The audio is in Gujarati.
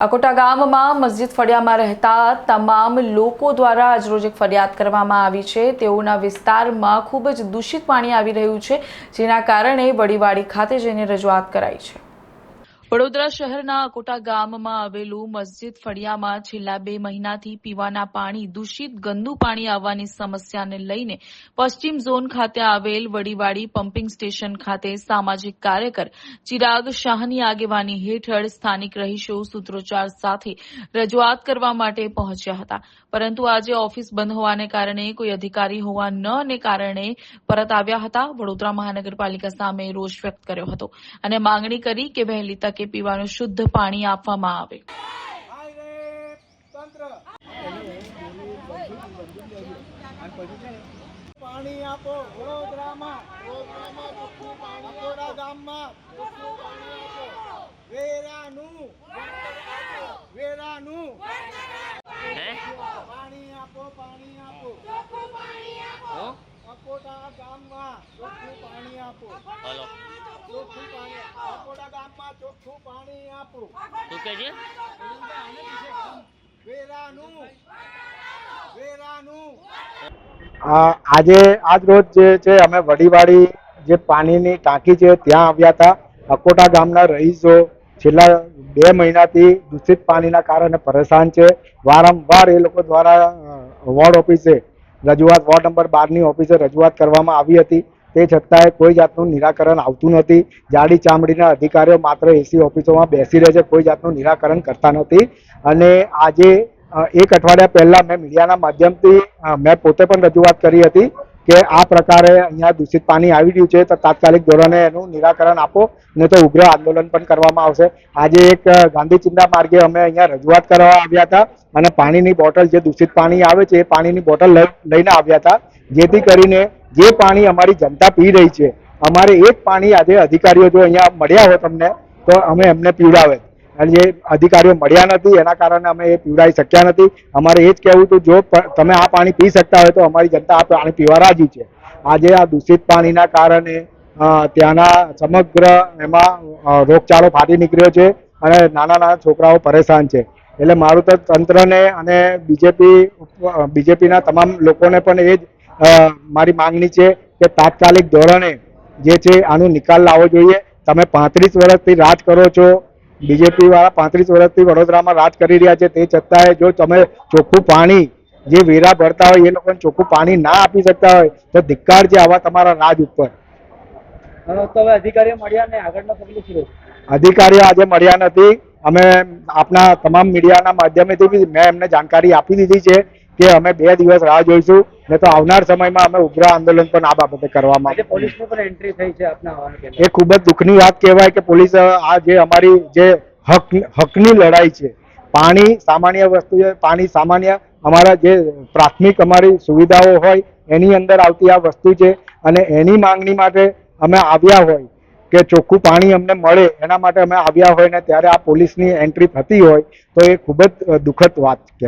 અકોટા ગામમાં મસ્જિદ ફળિયામાં રહેતા તમામ લોકો દ્વારા આજરોજ એક ફરિયાદ કરવામાં આવી છે. તેઓના વિસ્તારમાં ખૂબ જ દૂષિત પાણી આવી રહ્યું છે, જેના કારણે વડીવાડી ખાતે જઈને રજૂઆત કરાઈ છે. વડોદરા શહેરના અકોટા ગામમાં આવેલું મસ્જિદ ફળિયામાં છેલ્લા બે મહિનાથી પીવાના પાણી, દૂષિત ગંદુ પાણી આવવાની સમસ્યાને લઈને પશ્ચિમ ઝોન ખાતે આવેલ વડીવાડી પમ્પિંગ સ્ટેશન ખાતે સામાજિક કાર્યકર ચિરાગ શાહની આગેવાની હેઠળ સ્થાનિક રહીશો સૂત્રોચ્ચાર સાથે રજૂઆત કરવા માટે પહોંચ્યા હતા. પરંતુ આજે ઓફિસ બંધ હોવાને કારણે કોઈ અધિકારી હોવા ન કારણે પરત આવ્યા હતા. વડોદરા મહાનગરપાલિકા સામે રોષ વ્યક્ત કર્યો હતો અને માંગણી કરી કે વહેલી તકે પીવાનું શુદ્ધ પાણી આપવામાં આવે. તંત્ર પાણી આપો વડોદરામાં. વડોદરામાં ચોખ્ખું પાણી અકોડા ગામમાં ચોખ્ખું પાણી આપો. વેરાનું. વેરાનું. પાણી આપો પાણી આપો. અકોટા ગામમાં ચોખ્ખું પાણી આપો. હલો. ચોખ્ખું પાણી અકોટા ગામમાં ચોખ્ખું પાણી આપો. શું કે છે? વેરાનું. વેરાનું. આ આજે આજ રોજ જે છે અમે વડીવાડી જે પાણીની ટાંકી છે ત્યાં આવ્યા હતા. અકોટા ગામના રહીશો છેલ્લા બે મહિનાથી દૂષિત પાણીના કારણે પરેશાન છે. વારંવાર એ લોકો દ્વારા વોર્ડ ઓફિસે રજૂઆત, વોર્ડ નંબર બારની ઓફિસે રજૂઆત કરવામાં આવી હતી. તે છતાંય કોઈ જાતનું નિરાકરણ આવતું નથી. જાડી ચામડીના અધિકારીઓ માત્ર એસી ઓફિસોમાં બેસી રહે છે. કોઈ જાતનું નિરાકરણ કરતા નથી. અને આજે એક અઠવાડિયા પહેલાં મેં મીડિયાના માધ્યમથી મેં પોતે પણ રજૂઆત કરી હતી. કે આ પ્રકારે અહીંયા દૂષિત પાણી આવી રહ્યું છે, તો તાત્કાલિક ધોરણે એનું નિરાકરણ આપો ને તો ઉગ્ર આંદોલન પણ કરવામાં આવશે. આજે એક ગાંધી ચિંતા માર્ગે અમે અહીંયા રજૂઆત કરવા આવ્યા હતા અને પાણીની બોટલ, જે દૂષિત પાણી આવે છે, એ પાણીની બોટલ લઈ- લઈને આવ્યા હતા. જેથી કરીને જે પાણી અમારી જનતા પી રહી છે, અમારે એ પાણી આજે અધિકારીઓ જો અહીંયા મળ્યા હોય તમને, તો અમે એમને પીવડાવે. અને જે અધિકારીઓ મળ્યા નથી, એના કારણે અમે એ પીવડાવી શક્યા નથી. અમારે એ જ કહેવું હતું, જો તમે આ પાણી પી શકતા હોય તો અમારી જનતા આ પાણી પીવા રાજી છે. આજે આ દૂષિત પાણીના કારણે ત્યાંના સમગ્ર એમાં રોગચાળો ફાટી નીકળ્યો છે અને નાના નાના છોકરાઓ પરેશાન છે. એટલે મારું તો તંત્રને અને બીજેપી બીજેપીના તમામ લોકોને પણ એ જ મારી માંગણી છે કે તાત્કાલિક ધોરણે જે છે આનો નિકાલ લાવવો જોઈએ. તમે પાંત્રીસ વર્ષથી રાજ કરો છો બીજેપી વાળા પાંત્રીસ વર્ષથી વડોદરામાં રાજ કરી રહ્યા છે. તે છતાંય જો તમે ચોખ્ખું પાણી જે વેરા ભરતા હોય એ લોકોને ચોખ્ખું પાણી ના આપી શકતા હોય તો ધિક્કાર છે આવા તમારા રાજ ઉપર. અધિકારીઓ આજે મળ્યા નથી. અમે આપના તમામ મીડિયાના માધ્યમેથી બી મેં એમને જાણકારી આપી દીધી છે. કે અમે બે દિવસ રાહ જોઈશું. ને તો આવનાર સમયમાં અમે ઉગ્ર આંદોલન પણ આ બાબતે કરવામાં. એ ખૂબ જ દુઃખની વાત કહેવાય કે પોલીસ આ જે અમારી જે હક હકની લડાઈ છે પાણી સામાન્ય વસ્તુ છે પાણી સામાન્ય અમારા જે પ્રાથમિક અમારી સુવિધાઓ હોય એની અંદર આવતી આ વસ્તુ છે અને એની માંગણી માટે અમે આવ્યા હોય કે ચોખ્ખું પાણી અમને મળે એના માટે અમે આવ્યા હોય ને ત્યારે આ પોલીસની એન્ટ્રી થતી હોય તો એ ખૂબ જ દુઃખદ વાત કહેવાય.